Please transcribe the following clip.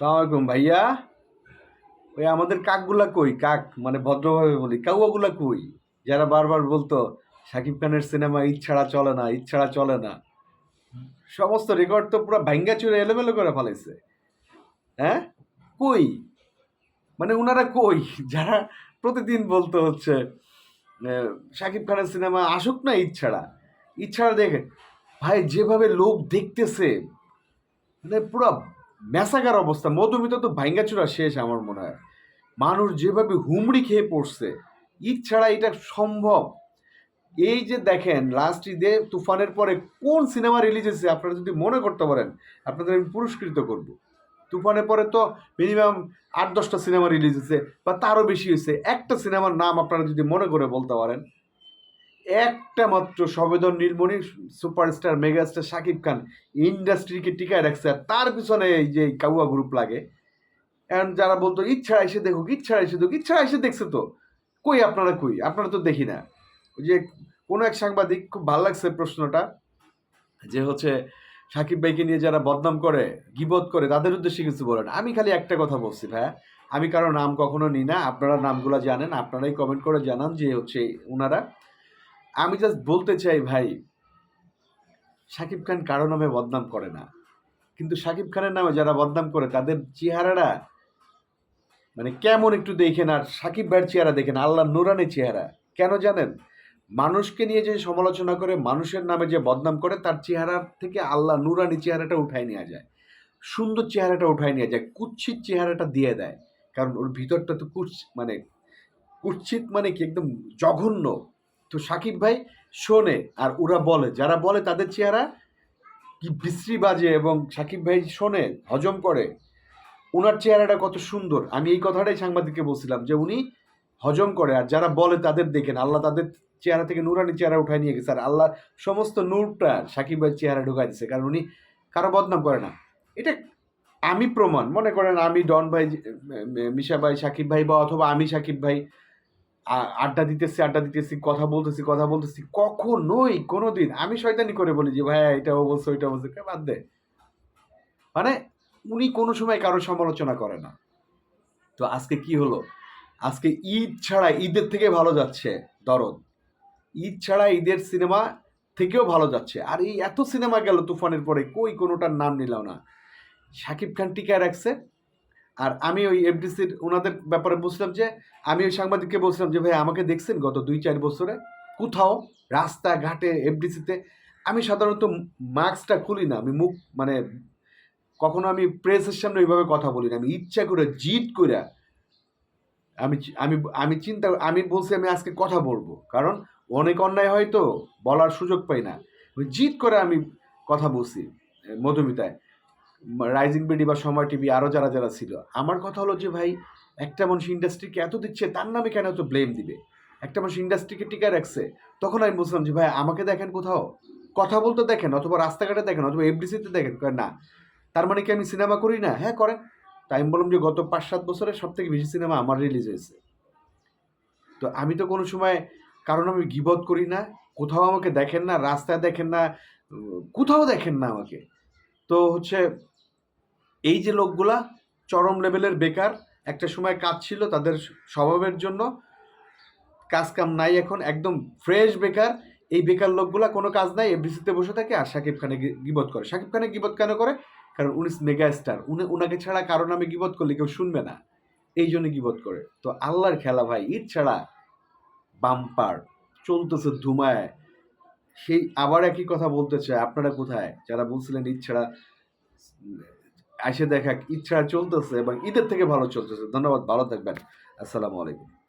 সালাম আলাইকুম ভাইয়া। ওই আমাদের কাকগুলা কই? কাক মানে ভদ্রভাবে বলি। কাউয়াগুলা কই? যারা বারবার বলতো শাকিব খানের সিনেমা ঈদ ছাড়া চলে না, ঈদ ছাড়া চলে না। সমস্ত রেকর্ড তো পুরো ভাঙ্গা চুরে এলোমেলো করে ফেলাইছে। হ্যাঁ? কই? মানে ওনারা কই? যারা প্রতিদিন বলতো হচ্ছে শাকিব খানের সিনেমা আসুক না ঈদ ছাড়া। ঈদ ছাড়া দেখে, ভাই, যেভাবে লোক দেখতেছে মানে পুরো ম্যাসাকার অবস্থা মধুমিতা তো ভাঙ্গাচুরা শেষ আমার মনে হয়। মানুষ যেভাবে হুমড়ি খেয়ে পড়ছে, ঈদ ছাড়া এটা সম্ভব। এই যে দেখেন লাস্ট ঈদে তুফানের পরে কোন সিনেমা রিলিজ হয়েছে আপনারা যদি মনে করতে পারেন, আপনাদের আমি পুরস্কৃত করব। তুফানের পরে তো মিনিমাম আট দশটা সিনেমা রিলিজ হয়েছে বা তারও বেশি হয়েছে। একটা সিনেমার নাম আপনারা যদি মনে করে বলতে পারেন একটা মাত্র সবেদন নীলমণি, সুপারস্টার, মেগাস্টার শাকিব খান ইন্ডাস্ট্রিকে টিকায় রাখছে। আর তার পিছনে এই যে কাউয়া গ্রুপ লাগে, এখন যারা বলতো, ইচ্ছা এসে দেখুক, ইচ্ছা এসে দেখুক, ইচ্ছা এসে দেখছে তো। কই আপনারা কই? আপনারা তো দেখি না। যে কোনো এক সাংবাদিক, খুব ভালো লাগছে প্রশ্নটা, যে হচ্ছে সাকিব ভাইকে নিয়ে যারা বদনাম করে, গিবত করে, তাদের উদ্দেশ্যে কিছু বলেন আমি খালি একটা কথা বলছি, ভাইয়া। আমি কারও নাম কখনো নিই না। আপনারা নামগুলো জানেন, আপনারাই কমেন্ট করে জানান যে হচ্ছে ওনারা আমি জাস্ট বলতে চাই ভাই সাকিব খান কারও নামে বদনাম করে না। কিন্তু সাকিব খানের নামে যারা বদনাম করে, তাদের চেহারাটা মানে কেমন একটু দেখেন আর সাকিব ভাইয়ের চেহারা দেখেন, আল্লাহ নুরানি চেহারা। কেন জানেন? মানুষকে নিয়ে যে সমালোচনা করে, মানুষের নামে যে বদনাম করে, তার চেহারা থেকে আল্লাহ নুরানি চেহারাটা উঠাই নেওয়া যায়। সুন্দর চেহারাটা উঠাই নেওয়া যায় কুচ্ছিত চেহারাটা দিয়ে দেয়। কারণ ওর ভিতরটা তো কুৎস মানে কুৎসিত মানে কি একদম জঘন্য। তো সাকিব ভাই শোনে আর ওরা বলে, যারা বলে তাদের চেহারা কি বিশ্রী বাজে এবং সাকিব ভাই শোনে, হজম করে। ওনার চেহারাটা কত সুন্দর। আমি এই কথাটাই সাংবাদিককে বলছিলাম যে উনি হজম করে আর যারা বলে তাদের দেখেন আল্লাহ তাদের চেহারা থেকে নুরানি চেহারা উঠায় নিয়ে গেছে। আর আল্লাহ সমস্ত নূরটা সাকিব ভাইয়ের চেহারা ঢুকাই দিচ্ছে কারণ উনি কারও বদনাম করে না। এটা আমি প্রমাণ। মনে করেন আমি ডন ভাই মিশা ভাই, সাকিব ভাই বা অথবা আমি সাকিব ভাই আড্ডা দিতেছি আড্ডা দিতেছি, কথা বলতেছি কথা বলতেছি। কখনোই, কোনোদিন আমি শয়তানি করে বলি যে, ভাই এটাও বলছো, ওইটা বলছো। কে বাদ দে। মানে উনি কোনো সময় কারও সমালোচনা করে না। তো আজকে কি হলো? আজকে ঈদ ছাড়া ঈদের থেকে ভালো যাচ্ছে, দরদ। ঈদ ছাড়া ঈদের সিনেমা থেকেও ভালো যাচ্ছে। আর এই এত সিনেমা গেল তুফানের পরে, কই কোনোটার নাম নিলাম না। শাকিব খান টিকায় রাখছে। আর আমি ওই এফডিসির ওনাদের ব্যাপারে বুঝলাম যে, আমি ওই সাংবাদিককে বলছিলাম যে, ভাই, আমাকে দেখছেন গত দুই চার বছরে? কোথাও? রাস্তাঘাটে এফডিসিতে আমি সাধারণত মাস্কটা খুলি না। আমি মুখ মানে কখনো আমি প্রেসের সামনে ওইভাবে কথা বলি না। আমি ইচ্ছা করে, জিদ করে আমি আমি আমি চিন্তা, আমি বলছি, আমি আজকে কথা বলব। কারণ অনেক অন্যায় হয়তো বলার সুযোগ পাই না। জিদ করে আমি কথা বলছি, মধুমিতায়। রাইজিং বিডি বা সময় টিভি আরও যারা যারা ছিল, আমার কথা হলো যে ভাই, একটা মানুষ ইন্ডাস্ট্রিকে এত দিচ্ছে, তার নামে কেন এত ব্লেম দিবে? একটা মানুষ ইন্ডাস্ট্রিকে টিকা রাখছে, তখন আমি বলছিলাম যে ভাই, আমাকে দেখেন কোথাও। কথা বলতে দেখেন, অথবা রাস্তাঘাটে দেখেন, অথবা এফডিসিতে দেখেন না, তার মানে কি আমি সিনেমা করি না? হ্যাঁ করেন। তাই আমি বললাম যে গত পাঁচ সাত বছরে সব থেকে বেশি সিনেমা আমার রিলিজ হয়েছে। তো আমি তো কোনো সময় কারণ আমি গিবত করি না, কোথাও আমাকে দেখেন না, রাস্তায় দেখেন না কোথাও দেখেন না আমাকে। তো হচ্ছে এই যে লোকগুলা চরম লেভেলের বেকার, একটা সময় কাজ ছিল তাদের স্বভাবের জন্য, কাজ কাম নাই এখন, একদম ফ্রেশ বেকার, এই বেকার লোকগুলা কোনো কাজ নাই, এফডিসিতে বসে থাকে আর সাকিব খানে গিবত করে। সাকিব খানে গিবত কেন করে? কারণ উনি মেগা স্টার উনি, উনাকে ছাড়া কারও নামে গিবত করলে কেউ শুনবে না। এই জন্য গিবত করে। তো আল্লাহর খেলা ভাই, ঈদ ছাড়া বাম্পার, চলতেছে ধুমায়। সেই আবার একই কথা বলতে চায়, আপনারা কোথায়? যারা বলছিলেন ঈদ ছাড়া এসে দেখা ইচ্ছা চলতেছে এবং ঈদের থেকে ভালো চলতেছে। ধন্যবাদ ভালো থাকবেন। আসসালামু আলাইকুম।